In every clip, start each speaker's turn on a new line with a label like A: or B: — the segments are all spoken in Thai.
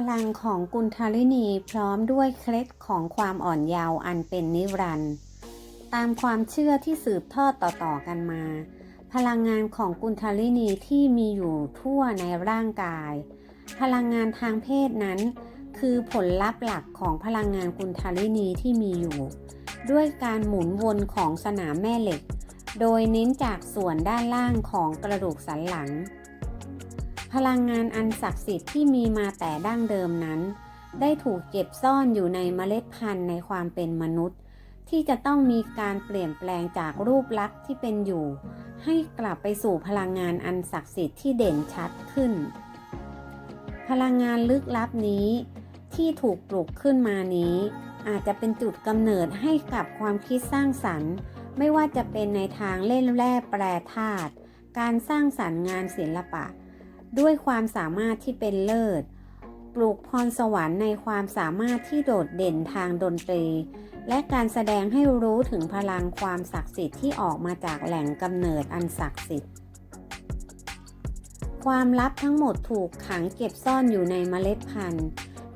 A: พลังของกุณธารินีพร้อมด้วยเคล็ดของความอ่อนเยาว์อันเป็นนิรันด์ตามความเชื่อที่สืบทอดต่อๆกันมา พลังงานของกุณธารินีที่มีอยู่ทั่วในร่างกาย พลังงานทางเพศนั้น คือผลลัพธ์หลักของพลังงานกุณธารินีที่มีอยู่ ด้วยการหมุนวนของสนามแม่เหล็ก โดยเน้นจากส่วนด้านล่างของกระดูกสันหลัง พลังงานอันศักดิ์สิทธิ์ที่มีมาแต่ดั้งเดิมนั้น ได้ถูกเก็บซ่อนอยู่ในเมล็ดพันธุ์ในความเป็นมนุษย์ ที่จะต้องมีการเปลี่ยนแปลงจากรูปลักษณ์ที่เป็นอยู่ ให้กลับไปสู่พลังงานอันศักดิ์สิทธิ์ที่เด่นชัดขึ้น พลังงานลึกลับนี้ ที่ถูกปลุกขึ้นมานี้ อาจจะเป็นจุดกำเนิดให้กับความคิดสร้างสรรค์ ไม่ว่าจะเป็นในทางเล่นแร่แปรธาตุการสร้างสรรค์งานศิลปะ ด้วยความสามารถที่เป็นเลิศ ปลูกพรสวรรค์ในความสามารถที่โดดเด่นทางดนตรี และการแสดงให้รู้ถึงพลังความศักดิ์สิทธิ์ที่ออกมาจากแหล่งกำเนิดอันศักดิ์สิทธิ์ ความลับทั้งหมดถูกขังเก็บซ่อนอยู่ในเมล็ดพันธุ์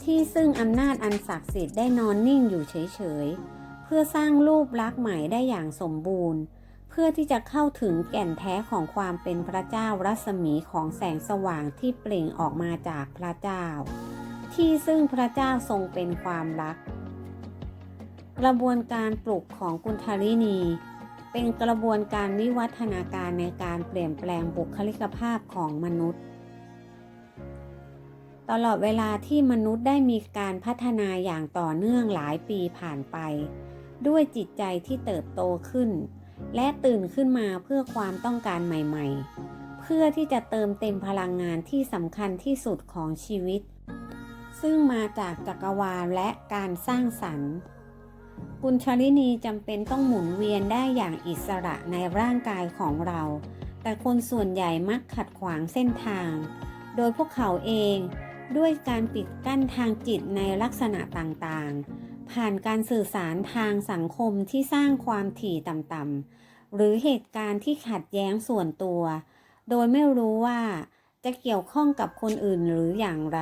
A: ที่ซึ่งอำนาจอันศักดิ์สิทธิ์ได้นอนนิ่งอยู่เฉยๆ เพื่อสร้างรูปลักษณ์ใหม่ได้อย่างสมบูรณ์ พื่อที่จะเข้าถึงแก่นแท้ของความเป็นพระเจ้ารัศมีของแสงสว่างที่เปล่งออกมาจากพระเจ้า ที่ซึ่งพระเจ้าทรงเป็นความรัก กระบวนการปลุกของกุณธารินี เป็นกระบวนการวิวัฒนาการในการเปลี่ยนแปลงบุคลิกภาพของมนุษย์ ตลอดเวลาที่มนุษย์ได้มีการพัฒนาอย่างต่อเนื่องหลายปีผ่านไป ด้วยจิตใจที่เติบโตขึ้น และตื่นขึ้นมาเพื่อความต้องการใหม่ๆ เพื่อที่จะเติมเต็มพลังงานที่สำคัญที่สุดของชีวิต ซึ่งมาจากจักรวาลและการสร้างสรรค์ กุญชลินีจำเป็นต้องหมุนเวียนได้อย่างอิสระในร่างกายของเรา แต่คนส่วนใหญ่มักขัดขวางเส้นทาง โดยพวกเขาเองด้วยการปิดกั้นทางจิตในลักษณะต่างๆ ผ่านการสื่อสารทางสังคมที่สร้างความถี่ต่ำๆหรือเหตุการณ์ที่ขัดแย้งส่วนตัว โดยไม่รู้ว่าจะเกี่ยวข้องกับคนอื่นหรืออย่างไร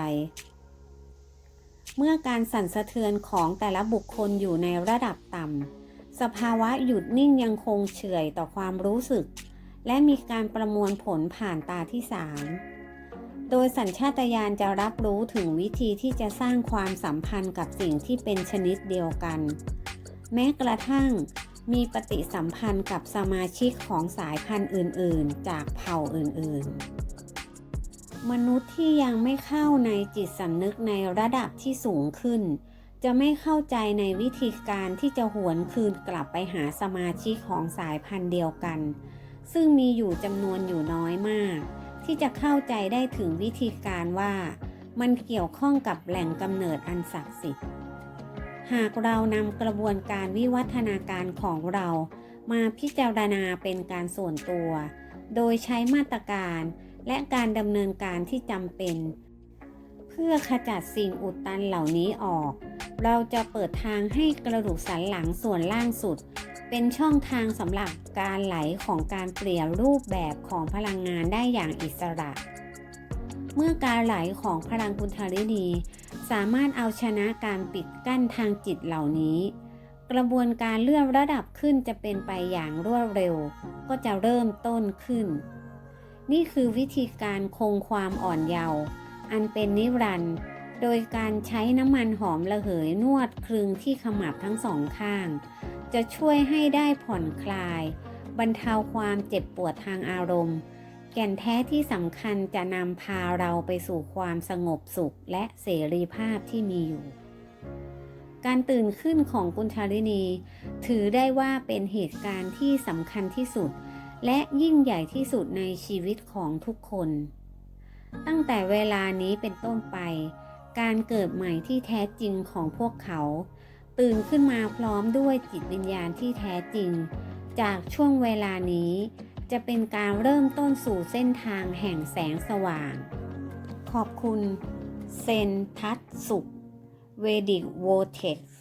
A: เมื่อการสั่นสะเทือนของแต่ละบุคคลอยู่ในระดับต่ำสภาวะหยุดนิ่งยังคงเฉื่อยต่อความรู้สึก และมีการประมวลผลผ่านตาที่สาม โดยสัญชาตญาณจะรับรู้ถึงวิธีที่จะสร้างความสัมพันธ์กับสิ่งที่เป็นชนิดเดียวกัน แม้กระทั่งมีปฏิสัมพันธ์กับสมาชิกของสายพันธุ์อื่น ๆ จากเผ่าอื่น ๆ มนุษย์ที่ยังไม่เข้าในจิตสำนึกในระดับที่สูงขึ้น จะไม่เข้าใจในวิธีการที่จะหวนคืนกลับไปหาสมาชิกของสายพันธุ์เดียวกัน ซึ่งมีอยู่จำนวนอยู่น้อยมาก ที่จะเข้าใจได้ถึงวิธีการว่า มันเกี่ยวข้องกับแหล่งกำเนิดอันศักดิ์สิทธิ์ หากเรานำกระบวนการวิวัฒนาการของเรามาพิจารณาเป็นการส่วนตัว โดยใช้มาตรการและการดำเนินการที่จำเป็น เพื่อขจัดสิ่งอุดตันเหล่านี้ออก เราจะเปิดทางให้กระดูกสันหลังส่วนล่างสุด เป็นช่องทางสำหรับการไหลของการเปลี่ยนรูปแบบของพลังงานได้อย่างอิสระ เมื่อการไหลของพลังกุณธารินีสามารถเอาชนะการปิดกั้นทางจิตเหล่านี้ กระบวนการเลื่อนระดับขึ้นจะเป็นไปอย่างรวดเร็ว ก็จะเริ่มต้นขึ้น นี่คือวิธีการคงความอ่อนเยาว์อันเป็นนิรันดร์ โดยการใช้น้ำมันหอมระเหยนวดคลึงที่ขมับทั้งสองข้าง จะช่วยให้ได้ผ่อนคลาย บรรเทาความเจ็บปวดทางอารมณ์ แก่นแท้ที่สำคัญจะนำพาเราไปสู่ความสงบสุขและเสรีภาพที่มีอยู่ การตื่นขึ้นของกุณชารินี ถือได้ว่าเป็นเหตุการณ์ที่สำคัญที่สุด และยิ่งใหญ่ที่สุดในชีวิตของทุกคน ตั้งแต่เวลานี้เป็นต้นไป การเกิดใหม่ที่แท้จริงของพวกเขา ตื่นขึ้นมาพร้อมด้วยจิตวิญญาณที่แท้จริง จากช่วงเวลานี้ จะเป็นการเริ่มต้นสู่เส้นทางแห่งแสงสว่าง ขอบคุณ เซนทัตสุขเวดิกโวเท็กซ์